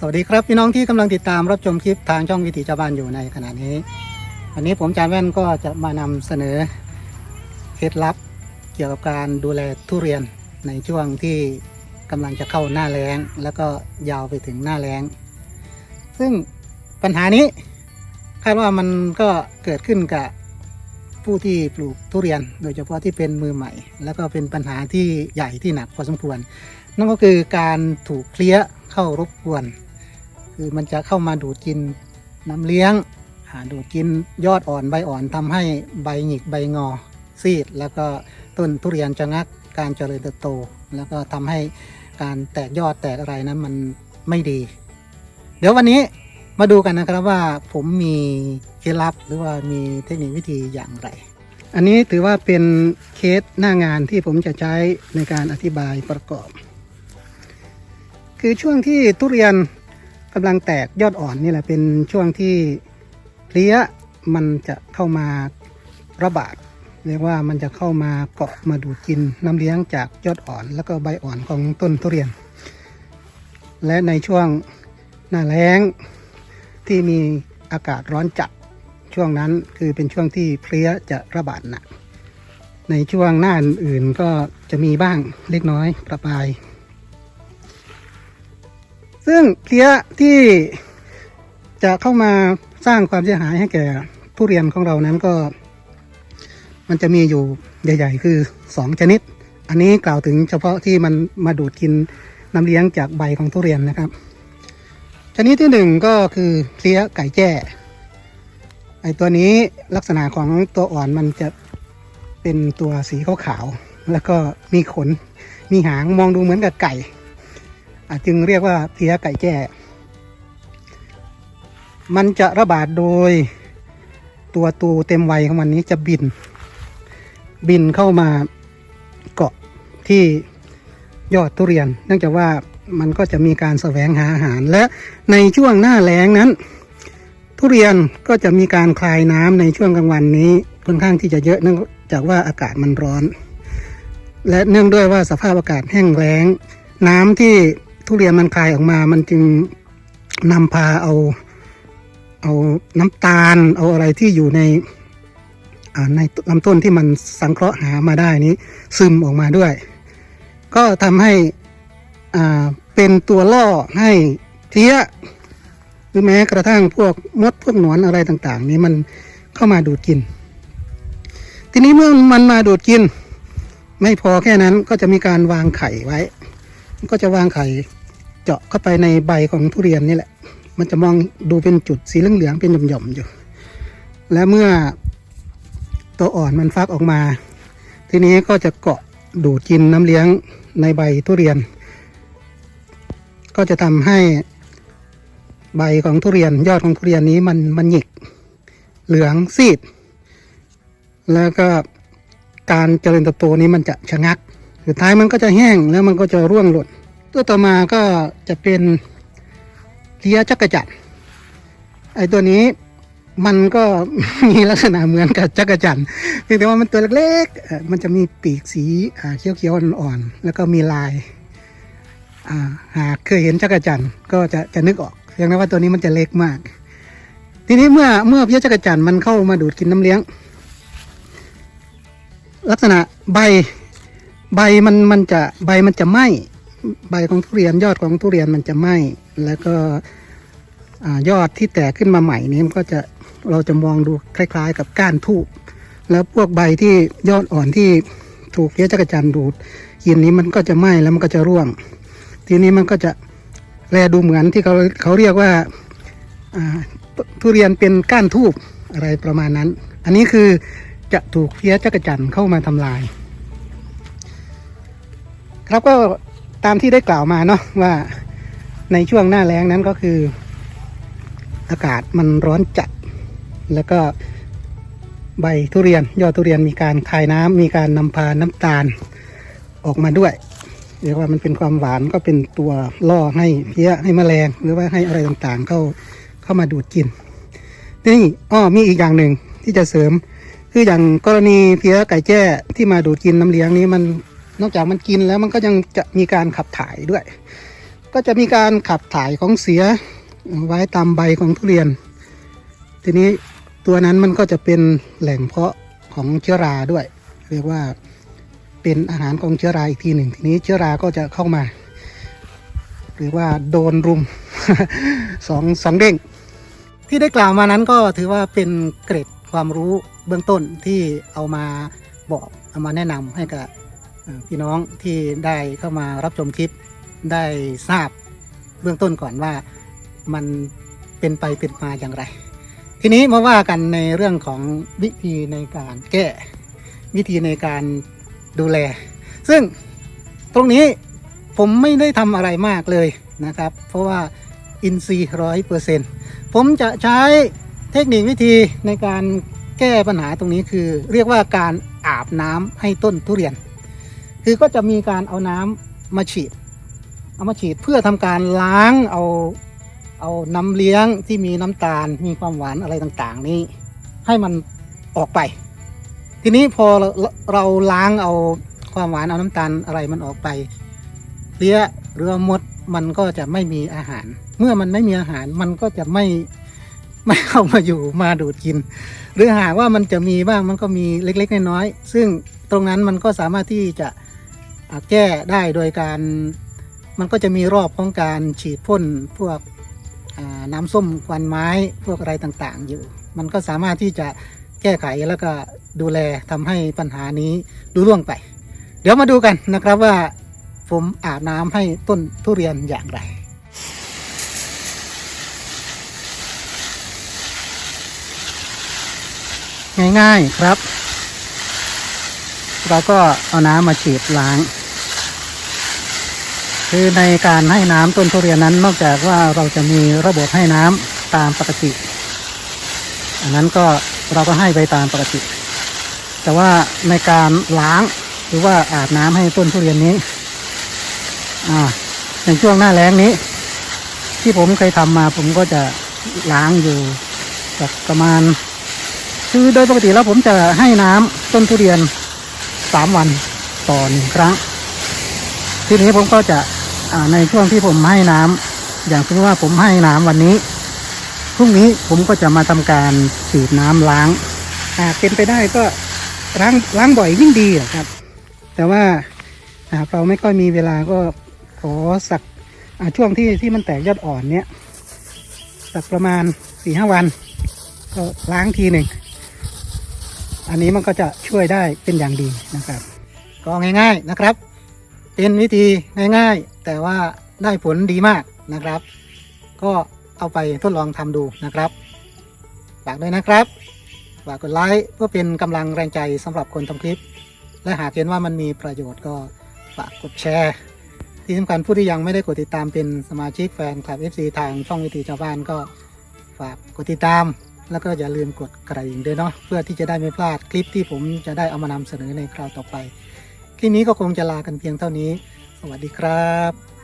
สวัสดีครับพี่น้องที่กำลังติดตามรับชมคลิปทางช่องวิถีชาวบ้านอยู่ในขณะนี้ วันนี้ผมจานแว่นก็จะมานำเสนอเคล็ดลับเกี่ยวกับการดูแลทุเรียนในช่วงที่กำลังจะเข้าหน้าแล้ง แล้วก็ยาวไปถึงหน้าแล้ง ซึ่งปัญหานี้คาดว่ามันก็เกิดขึ้นกับผู้ที่ปลูกทุเรียน โดยเฉพาะที่เป็นมือใหม่ แล้วก็เป็นปัญหาที่ใหญ่ที่หนักพอสมควร นั่นก็คือการถูกเพลี้ยเข้ารบกวน คือมันจะเข้ามาดูดกินน้ำเลี้ยงอ่าดูดกินยอดอ่อนใบอ่อนทำให้ใบหงิกใบงอซีด แล้วก็ต้นทุเรียนจะงักการเจริญเติบโต แล้วก็ทำให้การแตกยอดแตกอะไรนั้นมันไม่ดี เดี๋ยววันนี้มาดูกันนะครับว่าผมมีเคล็ดลับหรือว่ามีเทคนิควิธีอย่างไร อันนี้ถือว่าเป็นเคสหน้างานที่ผมจะใช้ในการอธิบายประกอบ คือช่วงที่ทุเรียน กำลังแตกยอดอ่อนนี่แหละเป็นช่วงที่เพลี้ยมันจะเข้ามาระบาดเรียกว่ามันจะเข้ามาเกาะมาดูดกินน้ำเลี้ยงจากยอดอ่อน แล้วก็ใบอ่อนของต้นทุเรียน และในช่วงหน้าแล้งที่มีอากาศร้อนจัดช่วงนั้นคือเป็นช่วงที่เพลี้ยจะระบาดหนักในช่วงหน้าอื่นๆก็จะมีบ้างเล็กน้อยประปาย ซึ่งเพลี้ยที่จะเข้ามาสร้างความเสียหายให้แก่ทุเรียนของเรานั้นก็ มันจะมีอยู่ใหญ่ๆ คือ 2 ชนิด อันนี้กล่าวถึงเฉพาะที่มันมาดูดกินน้ำเลี้ยงจากใบของทุเรียนนะครับ ชนิดที่หนึ่งก็คือเพลี้ยไก่แจ้ไอตัวนี้ลักษณะของตัวอ่อนมันจะเป็นตัวสีขาวๆแล้วก็มีขนมีหางมองดูเหมือนกับไก่ จึงเรียกว่าเพี้ยไก่แจ้ มันจะระบาดโดยตัวตูเต็มวัยของมันนี้จะบิน บินเข้ามาเกาะที่ยอดทุเรียน เนื่องจากว่ามันก็จะมีการแสวงหาอาหาร และในช่วงหน้าแล้งนั้น ทุเรียนก็จะมีการคลายน้ำในช่วงกลางวันนี้ค่อนข้างที่จะเยอะเนื่องจากว่าอากาศมันร้อน และเนื่องด้วยว่าสภาพอากาศแห้งแล้ง น้ำที่ ทุเรียนมันคายออกมา มันจึงนำพาเอา เอาน้ำตาล เอาอะไรที่อยู่ในในลำต้นที่มันสังเคราะห์หามาได้นี้ ซึมออกมาด้วย ก็ทำให้อ่าเป็นตัวล่อให้เพลี้ยหรือแม้กระทั่งพวกมดพวกหนอนอะไรต่าง ๆ นี้มันเข้ามาดูดกิน ทีนี้เมื่อมันมาดูดกิน ไม่พอแค่นั้นก็จะมีการวางไข่ไว้ ก็จะวางไข่ เจาะเข้าไปในใบของทุเรียนนี่แหละ มันจะมองดูเป็นจุดสีเหลืองๆเป็นหย่อมๆอยู่ และเมื่อตัวอ่อนมันฟักออกมา ทีนี้ก็จะเกาะดูดกินน้ำเลี้ยงในใบทุเรียน ก็จะทำให้ใบของทุเรียนยอดของทุเรียนนี้มันมันหยิกเหลืองซีด แล้วก็การเจริญเติบโตนี้มันจะชะงัก สุดท้ายมันก็จะแห้งแล้วมันก็จะร่วงหล่น ตัวต่อมาก็จะเป็นเพลี้ยจักรจันไอตัวนี้มันก็มีลักษณะเหมือนกับจักรจันเพียงแต่ว่ามันตัวเล็กๆ มันจะมีปีกสีเขียวๆอ่อนๆ แล้วก็มีลายาหากเคยเห็นจักรจันก็จะจะนึกออกเพียงแต่ว่าตัวนี้มันจะเล็กมาก ทีนี้เมื่อเมื่อเพี้ยจักรจันมันเข้ามาดูดกินน้ำเลี้ยง ลักษณะใบใบมันมันจะใบมันจะไหม้ ใบของทุเรียนยอดของทุเรียนมันจะไหม้แล้วก็ยอดที่แตกขึ้นมาใหม่นี้มันก็จะเราจะมองดูคล้าย ๆ กับก้านทูบแล้วพวกใบที่ยอดอ่อนที่ถูกเลี้ยจักรจันดูดกินนี้มันก็จะไหม้แล้วมันก็จะร่วง ทีนี้มันก็จะแลดูเหมือนที่เขาเขาเรียกว่าทุเรียนเป็นก้านทูบอะไรประมาณนั้น อันนี้คือจะถูกเพี้ยจักรจันเข้ามาทำลาย ครับก็ ตามที่ได้กล่าวมาเนาะว่าในช่วงหน้าแล้งนั้นก็คือ อากาศมันร้อนจัด แล้วก็ใบทุเรียนยอดทุเรียนมีการคายน้ำมีการนำพาน้ำตาลออกมาด้วยเรียกว่ามันเป็นความหวานก็เป็นตัวล่อให้เพี้ยให้แมลง หรือว่าให้อะไรต่างๆ เข้าเข้ามาดูดกิน นี่อ้อมีอีกอย่างหนึ่งที่จะเสริม คืออย่างกรณีเพี้ยไก่แจ้ที่มาดูดกินน้ำเลี้ยงนี้มัน นอกจากมันกินแล้วมันก็ยังจะมีการขับถ่ายด้วย ก็จะมีการขับถ่ายของเสียไว้ตามใบของทุเรียน ทีนี้ตัวนั้นมันก็จะเป็นแหล่งเพาะของเชื้อราด้วย เรียกว่าเป็นอาหารของเชื้อราอีกทีหนึ่งทีนี้เชื้อราก็จะเข้ามา หรือว่าโดนรุมสองสองเด้งที่ได้กล่าวมานั้นก็ถือว่าเป็นเกร็ดความรู้เบื้องต้นที่เอามาบอกเอามาแนะนำให้กับ พี่น้องที่ได้เข้ามารับชมคลิปได้ทราบเบื้องต้นก่อนว่ามันเป็นไปเป็นมาอย่างไร ทีนี้มาว่ากันในเรื่องของวิธีในการแก้วิธีในการดูแล ซึ่งตรงนี้ผมไม่ได้ทำอะไรมากเลยนะครับ เพราะว่าอินทรีย์ร้อยเปอร์เซ็นต์ผมจะใช้เทคนิควิธีในการแก้ปัญหาตรงนี้คือ เรียกว่าการอาบน้ำให้ต้นทุเรียน คือก็จะมีการเอาน้ำมาฉีด เอามาฉีดเพื่อทำการล้างเอาเอาน้ำเลี้ยงที่มีน้ำตาล มีความหวานอะไรต่างๆ นี้ให้มันออกไป ทีนี้พอเราเราล้างเอาความหวานเอาน้ำตาลอะไรมันออกไปเลี้ยหรือมดมันก็จะไม่มีอาหาร เมื่อมันไม่มีอาหารมันก็จะไม่ไม่เข้ามาอยู่มาดูดกิน หรือหากว่ามันจะมีบ้างมันก็มีเล็กๆน้อยๆซึ่งตรงนั้นมันก็สามารถที่จะ แก้ได้โดยการมันก็จะมีรอบของการฉีดพ่นพวกน้ำส้มควันไม้พวกอะไรต่างๆ อยู่ มันก็สามารถที่จะแก้ไขแล้วก็ดูแลทำให้ปัญหานี้ดูล่วงไป เดี๋ยวมาดูกันนะครับว่าผมอาบน้ำให้ต้นทุเรียนอย่างไรง่ายๆครับ เราก็เอาน้ำมาฉีดล้าง คือในการให้น้ำต้นทุเรียนนั้น นอกจากว่าเราจะมีระบบให้น้ำตามปกติ อันนั้นก็เราก็ให้ไปตามปกติ แต่ว่าในการล้างหรือว่าอาบน้ำให้ต้นทุเรียนนี้อ่าในช่วงหน้าแล้งนี้ ที่ผมเคยทำมาผมก็จะล้างอยู่แบบประมาณ คือโดยปกติแล้วผมจะให้น้ำต้นทุเรียนสามวันต่อหนึ่งครั้ง ทีนี้ผมก็จะ ในช่วงที่ผมให้น้ำอย่างสมมติว่าผมให้น้ำวันนี้พรุ่งนี้ผมก็จะมาทำการฉีดน้ำล้างหากเป็นไปได้ก็ล้างล้างบ่อยยิ่งดีอะครับ แต่ว่าหากเราไม่ค่อยมีเวลาก็ขอสักช่วงที่ที่มันแตกยอดอ่อนเนี้ยสักประมาณสี่ห้าวัน ก็ล้างทีหนึ่งอันนี้มันก็จะช่วยได้เป็นอย่างดีนะครับ ก็ง่าย ๆนะครับ เป็นวิธีง่ายๆ แต่ว่าได้ผลดีมากนะครับ ก็เอาไปทดลองทำดูนะครับฝากด้วยนะครับฝากกดไลค์เพื่อเป็นกำลังแรงใจสำหรับคนทำคลิป และหากเห็นว่ามันมีประโยชน์ก็ฝากกดแชร์ ที่สำคัญผู้ที่ยังไม่ได้กดติดตามเป็นสมาชิกแฟนคลับ FC ทางช่องวิถีชาวบ้านก็ฝากกดติดตาม แล้วก็อย่าลืมกดกระดิ่งด้วยเนาะเพื่อที่จะได้ไม่พลาดคลิปที่ผมจะได้เอามานำเสนอในคราวต่อไป คลิปนี้ก็คงจะลากันเพียงเท่านี้ สวัสดีครับ